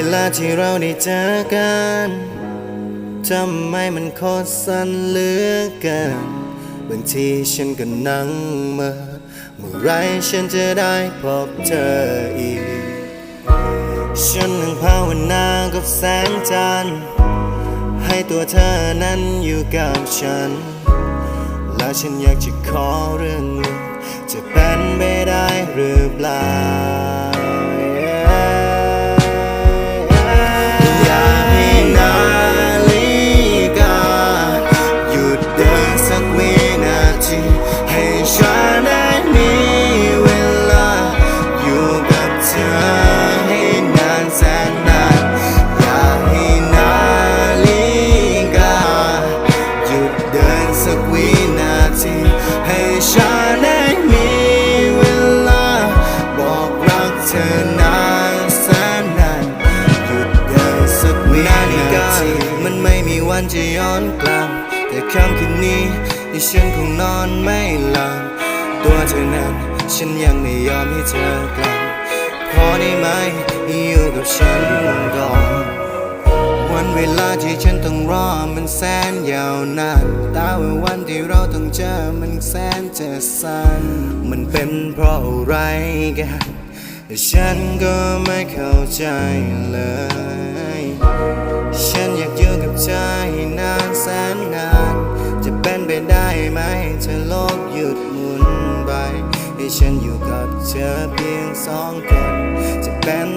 เวลาที่เราได้เจอกันทำไมมันโคตรสั้นเหลือเกินบางทีฉันก็นั่งเมื่อเมื่อไรฉันจะได้พบเธออีก ฉันนั่งภาวนากับแสงจันทร์ให้ตัวเธอนั้นอยู่กับฉัน และฉันอยากจะขอเรื่องหนึ่งจะเป็นไปได้หรือเปล่า ฉันได้มีเวลา บอกรักเธอนานแสนนานหยุดเดินสักวินาทีมันไม่มีวันจะย้อนกลับ แต่ค่ำคืนนี้ที่ฉันคงนอนไม่หลับตัวเธอนั้นฉันยังไม่ยอมให้เธอกลับพอได้ไหมอยู่กับฉันก่อน วันเวลาที่ฉันต้องรอมันแสนยาวนานแต่ว่าวันที่เราต้องเจอมันแสนจะสั้น มันเป็นเพราะอะไรกันฉันก็ไม่เข้าใจเลย ฉันอยากอยู่กับเธอให้นานแสนนาน จะเป็นไปได้ไหมถ้าโลกหยุดหมุนไป ให้ฉันอยู่กับเธอเพียงสองคน จะเป็น